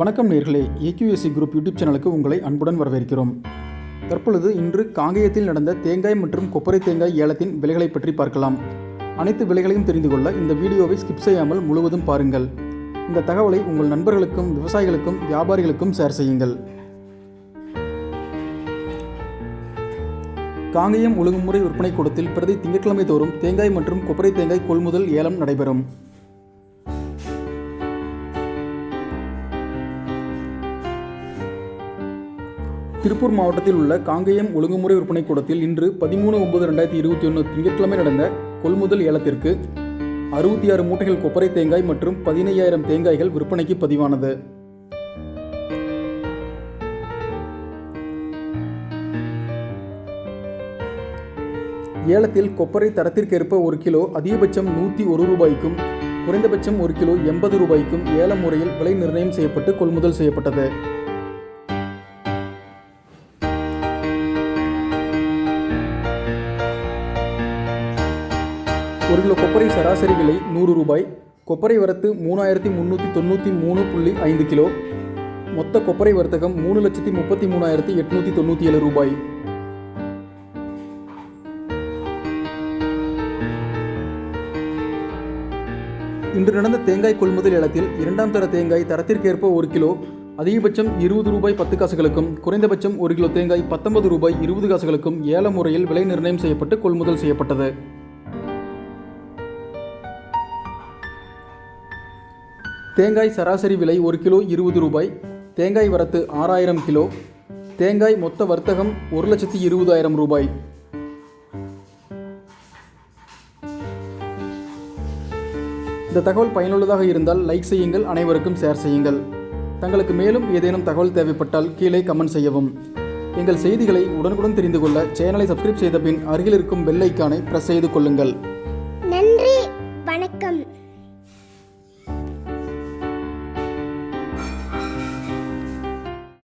வணக்கம் நேர்களே. AQSC group YouTube சேனலுக்கு உங்களை அன்புடன் வரவேற்கிறோம். தற்பொழுது இன்று காங்கேயத்தில் நடந்த தேங்காய் மற்றும் கொப்பரை தேங்காய் ஏலத்தின் விலைகளை பற்றி பார்க்கலாம். அனைத்து விலைகளையும் தெரிந்து கொள்ள இந்த வீடியோவை ஸ்கிப் செய்யாமல் முழுவதும் பாருங்கள். இந்த தகவலை உங்கள் நண்பர்களுக்கும் விவசாயிகளுக்கும் வியாபாரிகளுக்கும் ஷேர் செய்யுங்கள். காங்கேயம் ஒழுங்குமுறை விற்பனை கூடத்தில் பிரதி திங்கட்கிழமை தோறும் தேங்காய் மற்றும் கொப்பரை தேங்காய் கொள்முதல் ஏலம் நடைபெறும். திருப்பூர் மாவட்டத்தில் உள்ள காங்கேயம் ஒழுங்குமுறை விற்பனை கூடத்தில் இன்று பதிமூணு ஒன்பது ரெண்டாயிரத்தி இருபத்தி ஒன்று திங்கட்கிழமை நடந்த கொள்முதல் ஏலத்திற்கு அறுபத்தி ஆறு மூட்டைகள் கொப்பரை தேங்காய் மற்றும் பதினையாயிரம் தேங்காய்கள் விற்பனைக்கு பதிவானது. ஏலத்தில் கொப்பரை தரத்திற்கேற்ப ஒரு கிலோ அதிகபட்சம் நூற்றி ஒரு ரூபாய்க்கும் குறைந்தபட்சம் ஒரு கிலோ எண்பது ரூபாய்க்கும் ஏல முறையில் விலை நிர்ணயம் செய்யப்பட்டு கொள்முதல் செய்யப்பட்டது. ஒரு கிலோ கொப்பரை சராசரி விலை நூறு ரூபாய். கொப்பரை வரத்து மூணாயிரத்தி முந்நூற்றி தொண்ணூற்றி மூணு புள்ளி ஐந்து கிலோ. மொத்த கொப்பரை வர்த்தகம் மூணு லட்சத்தி முப்பத்தி மூணாயிரத்தி எட்நூற்றி தொண்ணூற்றி ஏழு ரூபாய். இன்று நடந்த தேங்காய் கொள்முதல் ஏலத்தில் இரண்டாம் தர தேங்காய் தரத்திற்கேற்ப ஒரு கிலோ அதிகபட்சம் இருபது ரூபாய் பத்து காசுகளுக்கும் குறைந்தபட்சம் ஒரு கிலோ தேங்காய் பத்தொன்பது ரூபாய் இருபது காசுகளுக்கும் ஏல முறையில் விலை நிர்ணயம் செய்யப்பட்டு கொள்முதல் செய்யப்பட்டது. தேங்காய் சராசரி விலை ஒரு கிலோ இருபது ரூபாய் தேங்காய் வரத்து ஆறாயிரம் கிலோ தேங்காய் மொத்த வர்த்தகம் ஒரு லட்சத்தி இருபதாயிரம் ரூபாய். இந்த தகவல் பயனுள்ளதாக இருந்தால் லைக் செய்யுங்கள் அனைவருக்கும் ஷேர் செய்யுங்கள். தங்களுக்கு மேலும் ஏதேனும் தகவல் தேவைப்பட்டால் கீழே கமெண்ட் செய்யவும். எங்கள் செய்திகளை உடனுக்குடன் தெரிந்து கொள்ள சேனலை சப்ஸ்கிரைப் செய்த பின் அருகில் இருக்கும் பெல் ஐக்கானை ப்ரெஸ் செய்து கொள்ளுங்கள்.